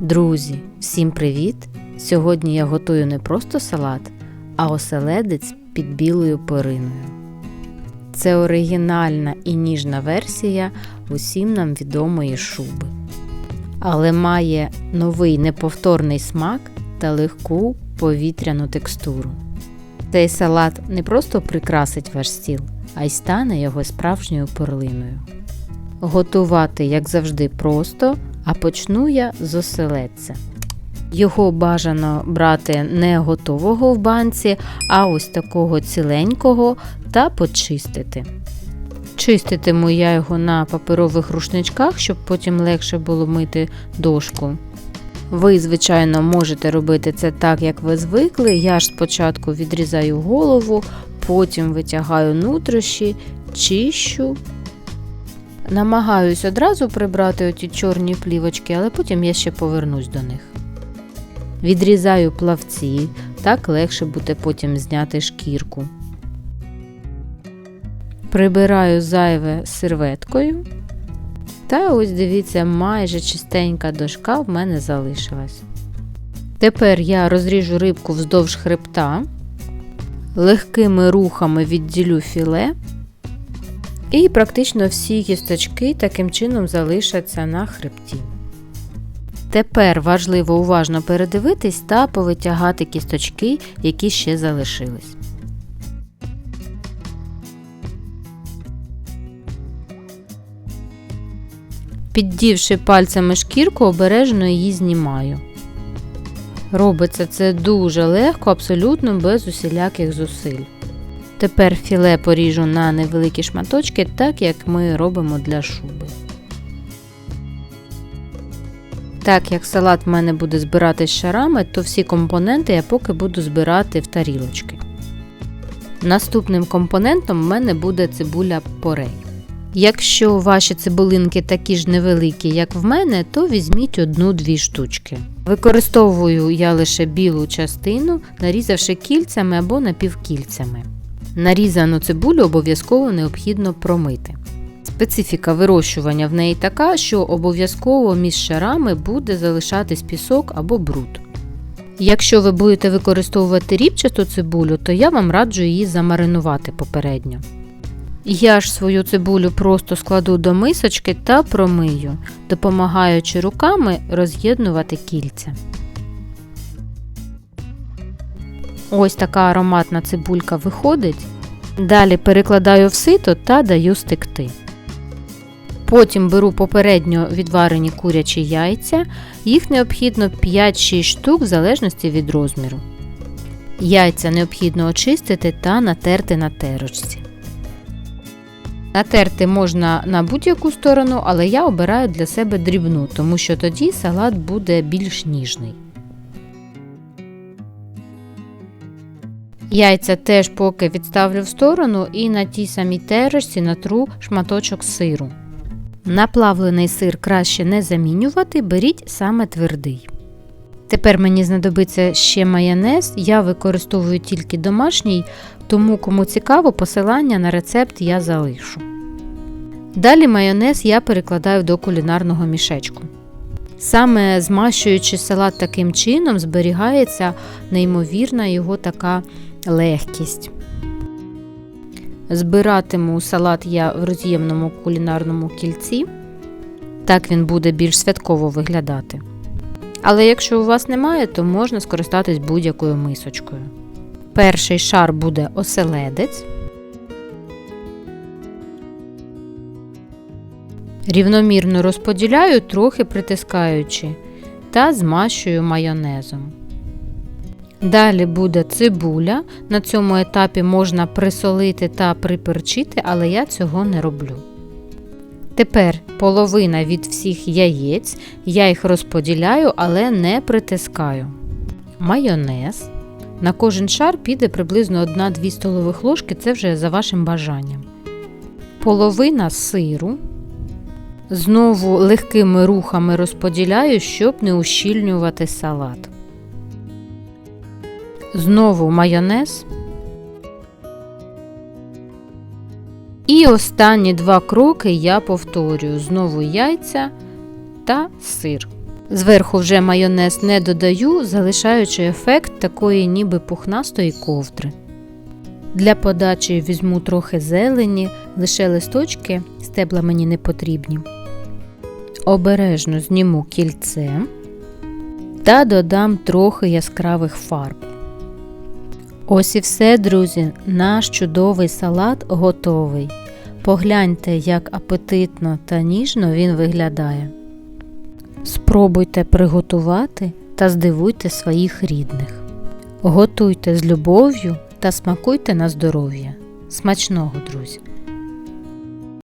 Друзі, всім привіт! Сьогодні я готую не просто салат, а оселедець під білою периною. Це оригінальна і ніжна версія усім нам відомої шуби, але має новий неповторний смак та легку повітряну текстуру. Цей салат не просто прикрасить ваш стіл, а й стане його справжньою перлиною. Готувати, як завжди, просто, а почну я з оселедця. Його бажано брати не готового в банці, а ось такого ціленького та почистити. Чиститиму я його на паперових рушничках, щоб потім легше було мити дошку. Ви, звичайно, можете робити це так, як ви звикли. Я ж спочатку відрізаю голову, потім витягаю нутрощі, чищу. Намагаюсь одразу прибрати оті чорні плівочки, але потім я ще повернусь до них. Відрізаю плавці, так легше буде потім зняти шкірку. Прибираю зайве серветкою. Та ось дивіться, майже чистенька дошка в мене залишилась. Тепер я розріжу рибку вздовж хребта, легкими рухами відділю філе, і практично всі кісточки таким чином залишаться на хребті. Тепер важливо уважно передивитись та повитягати кісточки, які ще залишились. Піддівши пальцями шкірку, обережно її знімаю. Робиться це дуже легко, абсолютно без усіляких зусиль. Тепер філе поріжу на невеликі шматочки, так як ми робимо для шуби. Так як салат в мене буде збиратись шарами, то всі компоненти я поки буду збирати в тарілочки. Наступним компонентом в мене буде цибуля порей. Якщо ваші цибулинки такі ж невеликі, як в мене, то візьміть одну-дві штучки. Використовую я лише білу частину, нарізавши кільцями або напівкільцями. Нарізану цибулю обов'язково необхідно промити. Специфіка вирощування в неї така, що обов'язково між шарами буде залишатись пісок або бруд. Якщо ви будете використовувати рібчасту цибулю, то я вам раджу її замаринувати попередньо. Я ж свою цибулю просто складу до мисочки та промию, допомагаючи руками роз'єднувати кільця. Ось така ароматна цибулька виходить. Далі перекладаю в сито та даю стекти. Потім беру попередньо відварені курячі яйця, їх необхідно 5-6 штук в залежності від розміру. Яйця необхідно очистити та натерти на терочці. Натерти можна на будь-яку сторону, але я обираю для себе дрібну, тому що тоді салат буде більш ніжний. Яйця теж поки відставлю в сторону і на тій самій терочці натру шматочок сиру. Наплавлений сир краще не замінювати, беріть саме твердий. Тепер мені знадобиться ще майонез, я використовую тільки домашній, тому кому цікаво, посилання на рецепт я залишу. Далі майонез я перекладаю до кулінарного мішечку. Саме змащуючи салат таким чином, зберігається неймовірна його така легкість. Збиратиму салат я в роз'ємному кулінарному кільці, так він буде більш святково виглядати. Але якщо у вас немає, то можна скористатись будь-якою мисочкою. Перший шар буде оселедець. Рівномірно розподіляю, трохи притискаючи, та змащую майонезом. Далі буде цибуля. На цьому етапі можна присолити та приперчити, але я цього не роблю. Тепер половина від всіх яєць, я їх розподіляю, але не притискаю. Майонез. На кожен шар піде приблизно 1-2 столових ложки, це вже за вашим бажанням. Половина сиру. Знову легкими рухами розподіляю, щоб не ущільнювати салат. Знову майонез. І останні два кроки я повторюю: знову яйця та сир. Зверху вже майонез не додаю, залишаючи ефект такої ніби пухнастої ковдри. Для подачі візьму трохи зелені, лише листочки, стебла мені не потрібні. Обережно зніму кільце та додам трохи яскравих фарб. Ось і все, друзі, наш чудовий салат готовий. Погляньте, як апетитно та ніжно він виглядає. Спробуйте приготувати та здивуйте своїх рідних. Готуйте з любов'ю та смакуйте на здоров'я. Смачного, друзі!